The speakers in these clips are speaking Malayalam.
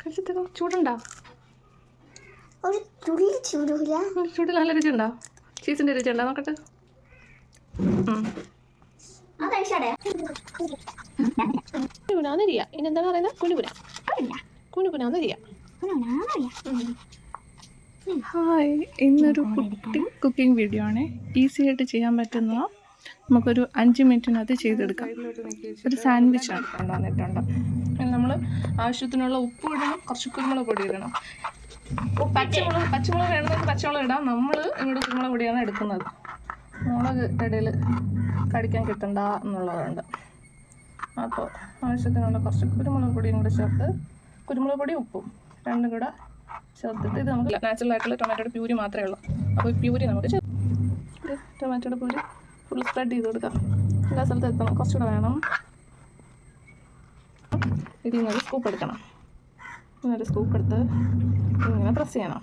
കഴിച്ചിട്ട് ചൂടുണ്ടോ? ഒരു തുള്ളി ചൂടില്ല ചൂട് നല്ല രുചിയുണ്ടോ? ചീസിന്റെ രുചിയുണ്ടോ? നോക്കട്ടെ. ഇനി എന്താണ് പറയുന്നത്? കുനുകുന. ഹായ് ഇന്നൊരു കുട്ടി കുക്കിംഗ് വീഡിയോ ആണ്. ഈസി ആയിട്ട് ചെയ്യാൻ പറ്റുന്ന നമുക്കൊരു അഞ്ച് മിനിറ്റിനകത്ത് ചെയ്തെടുക്കാം. ഒരു സാൻഡ്വിച്ച് ആണ് കൊണ്ടുവന്നിട്ടുണ്ട് നമ്മൾ ആവശ്യത്തിനുള്ള ഉപ്പ് ഇടണം കുറച്ച് കുരുമുളക് പൊടി ഇടണം. പച്ചമുളക് പച്ചമുളക് വേണമെങ്കിൽ പച്ചമുളക് ഇടാം. നമ്മൾ ഇവിടെ കുരുമുളക് പൊടിയാണ് എടുക്കുന്നത്. മുളക് ഇടയിൽ കടിക്കാൻ കിട്ടണ്ട എന്നുള്ളതുണ്ട്. അപ്പോൾ ആവശ്യത്തിനുള്ള കുറച്ച് കുരുമുളക് പൊടിയും കൂടെ ചേർത്ത് കുരുമുളക് പൊടി ഉപ്പും രണ്ടും കൂടെ ചേർത്തിട്ട് ഇത് നമുക്ക് നാച്ചുറൽ ആയിട്ടുള്ള ടൊമാറ്റോയുടെ പ്യൂരി മാത്രമേ ഉള്ളൂ. അപ്പോൾ പ്യൂരി നമുക്ക് ചേർത്ത്. ടൊമാറ്റോയുടെ പ്യൂരി ഫുൾ സ്പ്രെഡ് ചെയ്ത് കൊടുക്കാം. എല്ലാ സ്ഥലത്തും എത്തണം. കുറച്ചുകൂടെ വേണം. ഇതിൽ നിന്നൊരു സ്കൂപ്പ് എടുക്കണം. ഇങ്ങനൊരു സ്കൂപ്പ് എടുത്ത് ഇങ്ങനെ പ്രസ് ചെയ്യണം.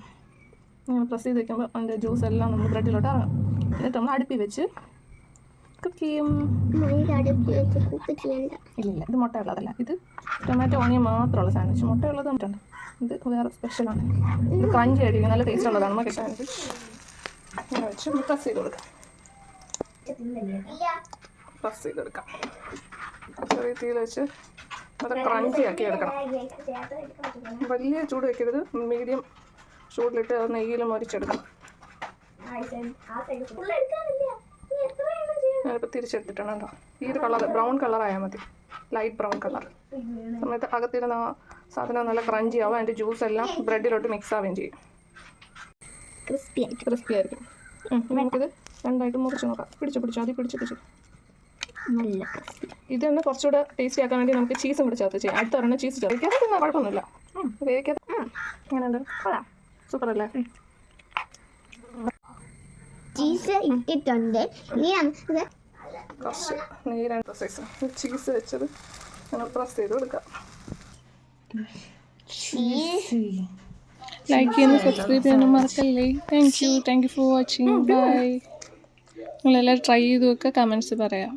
ഇങ്ങനെ പ്രസ് ചെയ്ത് വെക്കുമ്പോൾ അതിന്റെ ജ്യൂസ് എല്ലാം നമ്മൾ ബ്രെഡിലോട്ട് ഇറങ്ങും. എന്നിട്ട് നമ്മൾ അടുപ്പി വെച്ച് കുക്ക് ചെയ്യും. ഇല്ല കുക്ക് ചെയ്യണ്ട ഇല്ലില്ല ഇത് ഇത് ടൊമാറ്റോ ഓണിയൻ മാത്രമുള്ള സാൻഡ്വിച്ച് മുട്ടയുള്ളത് മറ്റുണ്ട് ഇത് വേറെ സ്പെഷ്യലാണ് ഇത് ക്രഞ്ചി ആയിരിക്കും നല്ല ടേസ്റ്റ് ഉള്ളതാണ്. നമുക്ക് സാൻഡ്വിച്ച് വെച്ച് പ്രസ് ചെയ്ത് കൊടുക്കാം. പ്രസ് ചെയ്ത് കൊടുക്കാം ചെറിയ തീയിൽ വെച്ച് അത് ക്രഞ്ചി ആക്കി എടുക്കണം. വലിയ ചൂട് വെക്കരുത്. മീഡിയം ചൂടിലിട്ട് അത് നെയ്യിൽ മൊരിച്ചെടുക്കണം. ഞാനിപ്പോൾ തിരിച്ചെടുത്തിട്ടാണ് കേട്ടോ ഈ ഒരു കളർ ബ്രൗൺ കളർ ആയാൽ മതി. ലൈറ്റ് ബ്രൗൺ കളർ സമയത്ത് അകത്തിരുന്ന സാധനം നല്ല ക്രഞ്ചി ആവും. അതിന്റെ ജ്യൂസ് എല്ലാം ബ്രെഡിലോട്ട് മിക്സ് ആവുകയും ചെയ്യും. ക്രിസ്പി ക്രിസ്പി ആയിരിക്കും. നമുക്കിത് രണ്ടായിട്ട് മുറിച്ച് നോക്കാം. പിടിച്ചു പിടിച്ചു ആദ്യം പിടിച്ച് പിടിച്ച്. നല്ല ഇതൊന്ന് ഇത് തന്നെ കുറച്ചുകൂടെ ടേസ്റ്റി ആക്കാൻ വേണ്ടി നമുക്ക് ചീസും കൂടി ചേർത്ത് ചെയ്യാം. അടുത്ത ഒരെണ്ണം ചീസ് ചേർത്ത് വേവിക്കാതെ കുഴപ്പമൊന്നുമില്ല. വേവിക്കാതെ എങ്ങനെയുണ്ട് കൊള്ളാം. സൂപ്പർ അല്ലേ? ചീസ് ഇട്ടിട്ടുണ്ട്. ഇനി നമുക്ക് കുറച്ച് നീരാണ് സൈസ് ചീസ് വെച്ചത് ഞങ്ങൾ പ്രസ് ചെയ്ത് കൊടുക്കാം. ചീസ് ലൈക്ക് ചെയ്യുന്നു സബ്സ്ക്രൈബ് ചെയ്യാനും മറക്കല്ലേ. Thank you thank you for watching bye നിങ്ങളെല്ലാം ട്രൈ ചെയ്തു നോക്കുക കമൻസ് പറയാം.